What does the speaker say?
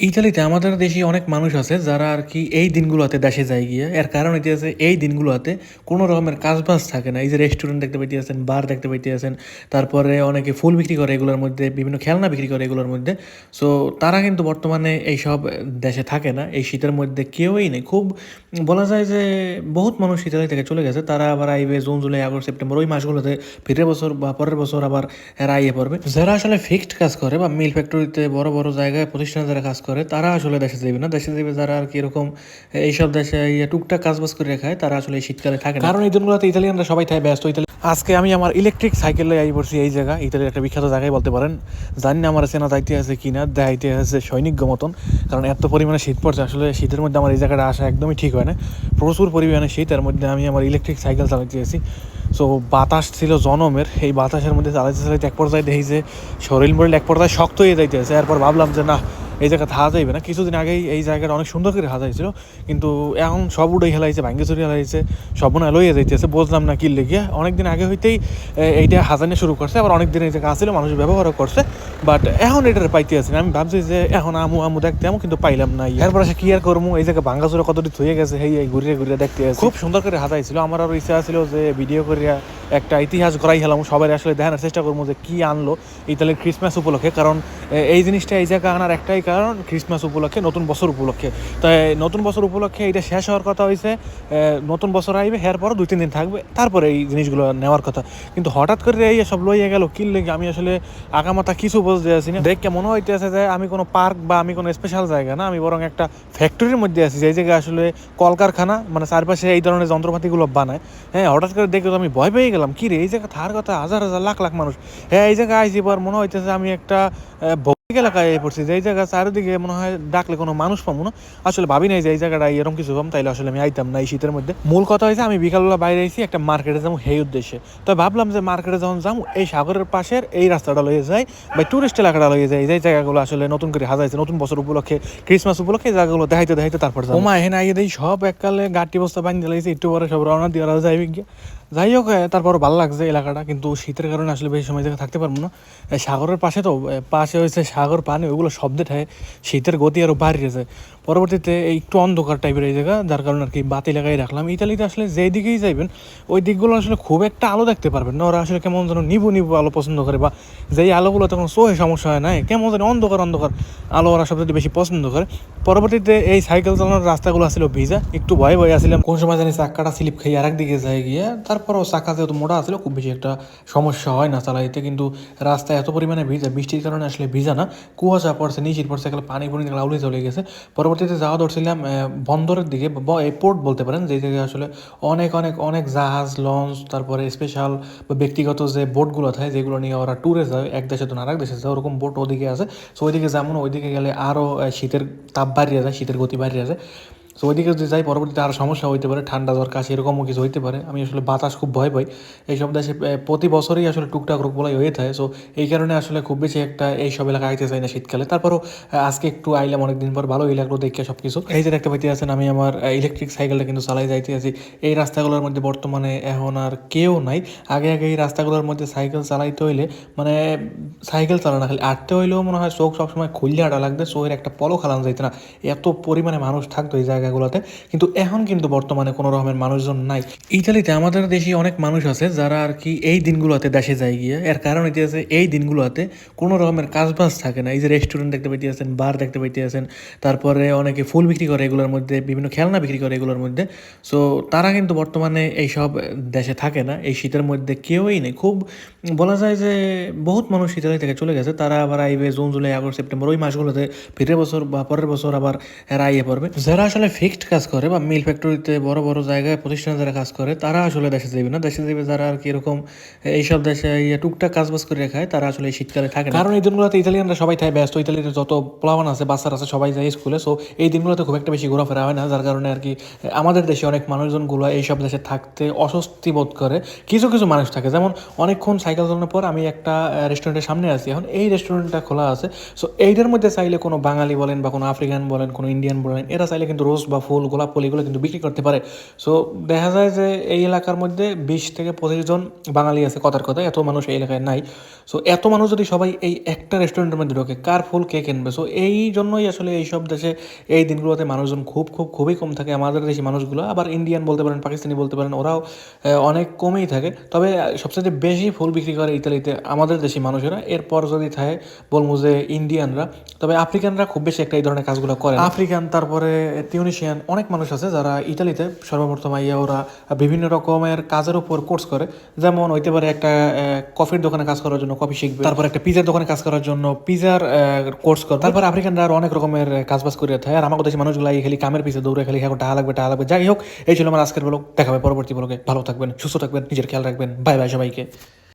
ইতালিতে আমাদের দেশে অনেক মানুষ আছে যারা আর কি এই দিনগুলোতে দেশে যায় গিয়ে। এর কারণ হইতেছে এই দিনগুলোতে কোনো রকমের কাজবাজ থাকে না। এই যে রেস্টুরেন্ট দেখতে পাইতেছেন বার দেখতে পাইতেছেন, তারপরে অনেকে ফুল বিক্রি করে এগুলোর মধ্যে, বিভিন্ন খেলনা বিক্রি করে এগুলোর মধ্যে। সো তারা কিন্তু বর্তমানে এই সব দেশে থাকে না। এই শীতের মধ্যে কেউই নেই। খুব বলা যায় যে বহুত মানুষ ইতালি থেকে চলে গেছে। তারা আবার আইবে জুন, জুলাই, আগস্ট, সেপ্টেম্বর ওই মাসগুলোতে ফিরে বছর বা পরের বছর আবার এরা আইয়ে পড়বে। যারা আসলে ফিক্সড কাজ করে বা মিল ফ্যাক্টরিতে বড় বড় জায়গায় প্রতিষ্ঠানে যারা কাজ করে, তারা আসলে দেশে যাবে না। দেশে যাবে যারা আর কি এরকম এইসব দেশে ইয়ে টুকটাক কাজবাজ করে খায়, তারা আসলে শীতকালে থাকে কারণ এই দিনগুলোতে ইতালিয়ানরা সবাই থাকে ব্যস্ত। ইতালি আজকে আমি আমার ইলেকট্রিক সাইকেলে আই পড়ছি এই জায়গা। ইতালির একটা বিখ্যাত জায়গায় বলতে পারেন। জানি না আমার চেনা যাইতে আছে কি না দেখাইতে আছে সৈনিক মতন। কারণ এত পরিমাণে শীত পড়ছে, আসলে শীতের মধ্যে আমার এই জায়গাটা আসা একদমই ঠিক হয় না। প্রচুর পরিমাণে শীত, এর মধ্যে আমি আমার ইলেকট্রিক সাইকেল চালাতে আছি সো বাতাস ছিল জনমের এই বাতাসের মধ্যে চালাইতে চালাইতে এক পর্যায়ে দেখি যে শরীর মরিল এক পর্যায়ে শক্ত হয়ে যাইতেছে। এরপর ভাবলাম যে না, এই জায়গা হাওয়া যাইবে না। কিছুদিন আগেই এই জায়গাটা অনেক সুন্দর করে হাজা হয়েছিল। কিন্তু এখন সব উড়ে হেলাইছে, ভাঙ্গে চুরি হেলাইছে, সব হয় লইয়া যাইতেছে। বুঝলাম না কি লেগে অনেকদিন আগে হইতেই এইটা হাজানে শুরু করছে। আবার অনেক দিন এই জায়গা আসছিল মানুষ ব্যবহারও করছে। বাট এখন এটার পাইতে আছে আমি ভাবছি যে এখন আমু আমু দেখতে আমু, কিন্তু পাইলাম না। এরপর কি আর করব এই জায়গা ভাঙ্গা চুরে কতটি থইয়ে গেছে? এই ঘুরিয়ে ঘুরিয়ে দেখতে আছে। খুব সুন্দর করে হাজাইছিল আমার আরও ইচ্ছা ছিল যে ভিডিও করিয়া একটা ইতিহাস করাই হেলাম সবাই আসলে দেখানোর চেষ্টা করব যে কি আনলো ইতালির ক্রিসমাস উপলক্ষে। কারণ এই জিনিসটা এই জায়গা আনার একটাই কারণ ক্রিসমাস উপলক্ষে, নতুন বছর উপলক্ষে। তাই নতুন বছর উপলক্ষে এটা শেষ হওয়ার কথা হয়েছে নতুন বছর আইবে এর পরও দুই, তিন দিন থাকবে। তারপরে এই জিনিসগুলো নেওয়ার কথা। কিন্তু হঠাৎ করে এই সব লইয়া গেল কিনলে আমি আসলে আগামাতা কিছু বুঝতে আসি না। দেখে মনে হইতেছে যে আমি কোনো পার্ক বা আমি কোনো স্পেশাল জায়গা না, আমি বরং একটা ফ্যাক্টরির মধ্যে আছি যে জায়গায় আসলে কলকারখানা মানে চারপাশে এই ধরনের যন্ত্রপাতিগুলো বানায়। হ্যাঁ হঠাৎ করে দেখে তো আমি ভয় পেয়ে গেলাম। কি রে, এই জায়গা থার কথা, হাজার হাজার লাখ লাখ মানুষ। হ্যাঁ এই জায়গায় আইসি পর মনে হইতেছে আমি একটা এলাকায় পড়ছি যে জায়গা চারিদিকে মনে হয় ডাকলে কোনো মানুষ পাবো না। আসলে ভাবি নাই যে এই জায়গাটা এরকম কিছু পাম তাইলে আসলে আমি আইতাম না এই শীতের মধ্যে। মূল কথা হয়েছে আমি বিকালবেলা বাইরে আইছি, একটা মার্কেটে যাব সেই উদ্দেশ্যে। তো ভাবলাম যে মার্কেটে যখন যাব, এই সাগরের পাশের এই রাস্তাটা লইয়ে যাই, বা টুরিস্ট এলাকাটা লইয়ে যাই যে জায়গাগুলো আসলে নতুন করে হাজাইছে নতুন বছর উপলক্ষে ক্রিসমাস উপলক্ষে জায়গাগুলো দেখাইতে দেখাইতে তারপর যাব। ওমা, এখানে আইয়ে দেই সব এককালে গাটি বস্তা বানিয়ে দিলাইছে একটু পরে সব রওনা দিয়ে যাইবে গিয়ে। যাই হোক তারপর ভালো লাগছে এলাকাটা, কিন্তু শীতের কারণে আসলে বেশি সময় জায়গায় থাকতে পারব না। সাগরের পাশে তো পাশে হয়েছে সাগর, পানি, ওইগুলো শব্দে ঠায় শীতের গতি আরও বাড়িয়েছে পরবর্তীতে একটু অন্ধকার টাইপের এই জায়গা, যার কারণে আর কি বাতি লাগাই রাখলাম। ইতালিতে আসলে যেই দিকেই যাইবেন, ওই দিকগুলো আসলে খুব একটা আলো দেখতে পারবেন না। ওরা আসলে কেমন যেন নিবু নিবু আলো পছন্দ করে, বা যেই আলোগুলো তখন চোখে সমস্যা হয় না কেমন যেন অন্ধকার অন্ধকার আলো ওরা সবচেয়ে বেশি পছন্দ করে। পরবর্তীতে এই সাইকেল চালানোর রাস্তাগুলো আসলে ভিজা, একটু ভয়ে ভয়ে আসছিলাম কোন সময় জানি চাক্কাটা স্লিপ খেয়ে আরেক দিকে যায় গিয়ে তারপরও চাকা যেহেতু মোটা আসলে খুব বেশি একটা সমস্যা হয় না চালাইতে। কিন্তু রাস্তায় এত পরিমাণে ভিজা বৃষ্টির কারণে আসলে ভিজা না। কুয়াশা পড়ছে, নিচির পড়ছে এগুলো পানি পড়ে লাউলি চলে গেছে। পরবর্তীতে যাওয়া ধরছিলাম বন্দরের দিকে এই পোর্ট বলতে পারেন যে জায়গায় আসলে অনেক অনেক অনেক জাহাজ লঞ্চ তারপরে স্পেশাল বা ব্যক্তিগত যে বোটগুলো থাকে, যেগুলো নিয়ে ওরা ট্যুরে যায়, এক দেশে তো আরেক দেশে যায়, ওরকম বোট ওদিকে আছে। সো ওইদিকে যেমন ওইদিকে গেলে আরও শীতের তাপ বাড়িয়ে যায়, শীতের গতি বাড়িয়ে যায়। সো ওইদিকে যদি যাই, পরবর্তীতে আরও সমস্যা হইতে পারে, ঠান্ডা জ্বর, কাশি এরকমও কিছু হইতে পারে। আমি আসলে বাতাস খুব ভয় পাই। এইসব দেশে প্রতি বছরই আসলে টুকটাক রোগগুলাই হয়ে থাকে। সো এই কারণে আসলে খুব বেশি একটা এইসব এলাকায় আইতে চাই না শীতকালে। তারপরও আজকে একটু আইলাম, অনেকদিন পর ভালোই লাগল দেখে সব কিছু এই যে দেখতে পাইতে আছেন আমি আমার ইলেকট্রিক সাইকেলটা কিন্তু চালাই যাইতে আছি এই রাস্তাগুলোর মধ্যে বর্তমানে এখন আর কেউ নাই। আগে আগে এই রাস্তাগুলোর মধ্যে সাইকেল চালাইতে হইলে মানে সাইকেল চালানো খালি আটতে হইলেও মনে হয় চোখ সবসময় খুললে আটা লাগবে। চোখের একটা পলো খালানো যাইতে না। এত পরিমাণে মানুষ থাকতো এই জায়গাগুলোতে। কিন্তু এখন কিন্তু বর্তমানে কোনো রকমের মানুষজন নাই। ইতালিতে আমাদের দেশে অনেক মানুষ আছে যারা আর কি এই দিনগুলোতে দেশে যায় গিয়ে। এর কারণ হইতেছে এই দিনগুলোতে কোনো রকমের কাজবাজ থাকে না। এই যে রেস্টুরেন্ট দেখতে পাইতে আছেন বার দেখতে পাইতে আছেন, তারপরে অনেকে ফুল বিক্রি করে এগুলোর মধ্যে, বিভিন্ন খেলনা বিক্রি করে এগুলোর মধ্যে। সো তারা কিন্তু বর্তমানে এই সব দেশে থাকে না। এই শীতের মধ্যে কেউই নেই। খুব বলা যায় যে বহুত মানুষ ইতালি থেকে চলে গেছে। তারা আবার আইবে জুন, জুলাই, আগস্ট, সেপ্টেম্বর ওই মাসগুলোতে ফিরে বছর বা পরের বছর আবার এরা আইয়ে পড়বে। যারা আসলে ফিক্সড কাজ করে বা মিল ফ্যাক্টরিতে বড় বড় জায়গায় প্রতিষ্ঠানে যারা কাজ করে, তারা আসলে দেশে যাবে না। দেশে যাবে যারা আর কি এরকম এইসব দেশে টুকটাক কাজবাজ করে খায়, তারা আসলে এই শীতকালে থাকে কারণ এই দিনগুলোতে ইতালিয়ানরা সবাই থাকে ব্যস্ত। ইতালিতে যত প্লাবান আছে, বাচ্চারা আছে, সবাই যায় স্কুলে সো এই দিনগুলোতে খুব একটা বেশি ঘোরাফেরা হয় না, যার কারণে আর কি আমাদের দেশে অনেক মানুষজনগুলো এইসব দেশে থাকতে অস্বস্তি বোধ করে। কিছু কিছু মানুষ থাকে। যেমন অনেকক্ষণ সাইকেল চালানোর পর আমি একটা রেস্টুরেন্টের সামনে আছি। এখন এই রেস্টুরেন্টটা খোলা আছে। সো এইটার মধ্যে চাইলে কোনো বাঙালি বলেন বা কোনো আফ্রিকান বলেন, কোনো ইন্ডিয়ান বলেন, এরা চাইলে কিন্তু রোজ বা ফুল, গোলাপ ফুল এগুলো কিন্তু বিক্রি করতে পারে। সো দেখা যায় যে এই এলাকার মধ্যে বিশ থেকে পঁচিশ জন বাঙালি আছে কথার কথা, এত মানুষ এই এলাকায় নাই। সো এত মানুষ যদি সবাই এই একটা রেস্টুরেন্টের মধ্যে ঢোকে, কার ফুল কে কিনবে? সো এই জন্যই আসলে এই সব দেশে, এই দিনগুলোতে মানুষজন খুব খুব, খুবই কম থাকে। আমাদের দেশি মানুষগুলো, আবার ইন্ডিয়ান বলতে পারেন পাকিস্তানি বলতে পারেন, ওরাও অনেক কমেই থাকে। তবে সবচেয়ে বেশি ফুল বিক্রি করে ইতালিতে আমাদের দেশি মানুষেরা। এরপর যদি থাকে, বলব যে ইন্ডিয়ানরা তবে আফ্রিকানরা খুব বেশি একটা এই ধরনের কাজগুলো করে আফ্রিকান তারপরে টিউনিশিয়ান অনেক মানুষ আছে যারা ইতালিতে সর্বপ্রথম আইয়া ওরা বিভিন্ন রকমের কাজের উপর কোর্স করে। যেমন হইতে পারে একটা কফির দোকানে কাজ করার জন্য কফি শিখবে। তারপর একটা পিজার দোকানে কাজ করার জন্য পিজার কোর্স করবে। তারপর আফ্রিকানরা আর অনেক রকমের কাজ বাজ করে থাকে। আর আমার দেশের মানুষগুলো এই খালি কামের পিছিয়ে দৌড়ে খালি হ্যাঁ টাকা লাগবে টাকা লাগবে। যাই হোক, এই ছিল আমার আজকের ব্লগ দেখাবে পরবর্তী ব্লগে ভালো থাকবেন, সুস্থ থাকবেন, নিজের খেয়াল রাখবেন। বাই বাই সবাইকে।